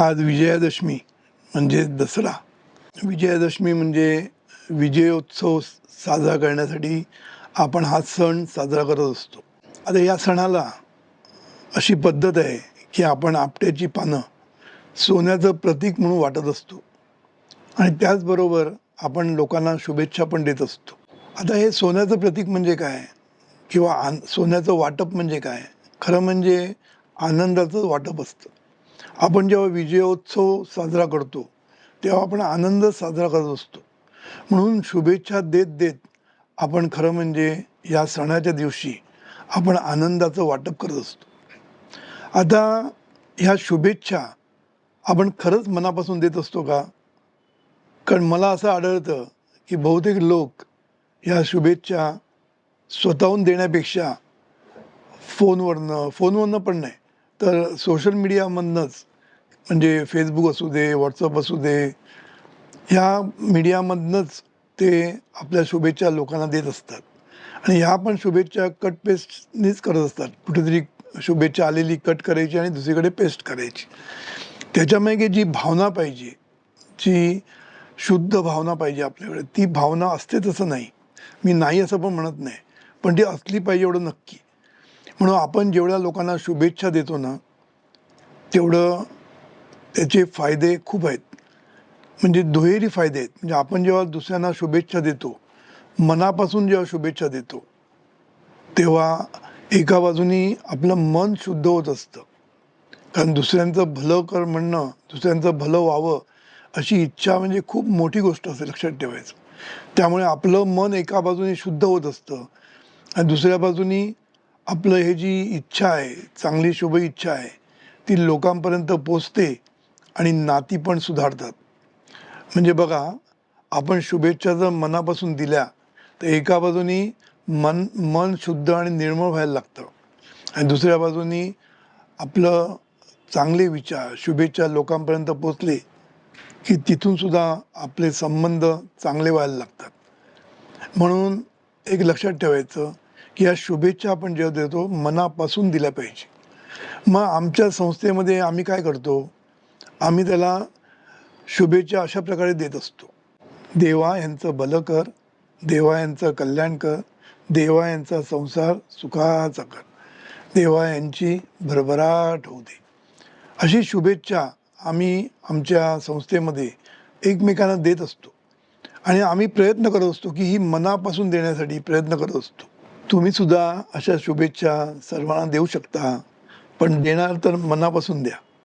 आज विजयादशमी म्हणजे दसरा. विजयादशमी म्हणजे विजयोत्सव साजरा करण्यासाठी आपण हा सण साजरा करत असतो. आता या सणाला अशी पद्धत आहे की आपण आपट्याची पानं सोन्याचं प्रतीक म्हणून वाटत असतो. आणि त्याचबरोबर आपण लोकांना शुभेच्छा पण देत असतो. आता हे सोन्याचं प्रतीक म्हणजे काय? किंवा आन सोन्याचं वाटप म्हणजे काय? खरं म्हणजे आनंदाचं वाटप असतं. आपण जेव्हा विजयोत्सव साजरा करतो तेव्हा आपण आनंद साजरा करत असतो. म्हणून शुभेच्छा देत देत आपण खरं म्हणजे या सणाच्या दिवशी आपण आनंदाचं वाटप करत असतो. आता ह्या शुभेच्छा आपण खरंच मनापासून देत असतो का? कारण मला असं आढळतं की बहुतेक लोक ह्या शुभेच्छा स्वतःहून देण्यापेक्षा फोनवरनं फोनवरनं पण नाही. तर सोशल मीडियामधनंच म्हणजे फेसबुक असू दे व्हॉट्सअप असू दे ह्या मीडियामधनंच ते आपल्या शुभेच्छा लोकांना देत असतात. आणि ह्या पण शुभेच्छा कट पेस्टनीच करत असतात. कुठेतरी शुभेच्छा आलेली कट करायची आणि दुसरीकडे पेस्ट करायची. त्याच्यामागे जी भावना पाहिजे जी शुद्ध भावना पाहिजे आपल्याकडे ती भावना असते तसं नाही. मी नाही असं पण म्हणत नाही पण ती असली पाहिजे एवढं नक्की. म्हणून आपण जेवढ्या लोकांना शुभेच्छा देतो ना तेवढं त्याचे फायदे खूप आहेत. म्हणजे दुहेरी फायदे आहेत. म्हणजे आपण जेव्हा दुसऱ्यांना शुभेच्छा देतो मनापासून जेव्हा शुभेच्छा देतो तेव्हा एका बाजूनी आपलं मन शुद्ध होत असतं. कारण दुसऱ्यांचं भलं कर म्हणणं दुसऱ्यांचं भलं व्हावं अशी इच्छा म्हणजे खूप मोठी गोष्ट असते लक्षात ठेवायचं. त्यामुळे आपलं मन एका बाजूने शुद्ध होत असतं आणि दुसऱ्या बाजूनी आपलं हे जी इच्छा आहे चांगली शुभ इच्छा आहे ती लोकांपर्यंत पोचते आणि नाती पण सुधारतात. म्हणजे बघा आपण शुभेच्छा जर मनापासून दिल्या तर एका बाजूनी मन मन शुद्ध आणि निर्मळ व्हायला लागतं. आणि दुसऱ्या बाजूनी आपलं चांगले विचार शुभेच्छा लोकांपर्यंत पोचले की तिथूनसुद्धा आपले संबंध चांगले व्हायला लागतात. म्हणून एक लक्षात ठेवायचं की या शुभेच्छा आपण जेव्हा देतो मनापासून दिल्या पाहिजे. मग आमच्या संस्थेमध्ये आम्ही काय करतो? आम्ही त्याला शुभेच्छा अशा प्रकारे देत असतो. देवा यांचं भलं कर देवा यांचं कल्याण कर देवा यांचा संसार सुखाचा कर. देवा यांची भरभराट होऊ दे. अशी शुभेच्छा आम्ही आमच्या संस्थेमध्ये एकमेकांना देत असतो. आणि आम्ही प्रयत्न करत असतो की ही मनापासून देण्यासाठी प्रयत्न करत असतो. तुम्ही सुद्धा अशा शुभेच्छा सर्वांना देऊ शकता. पण देणार तर मनापासून द्या.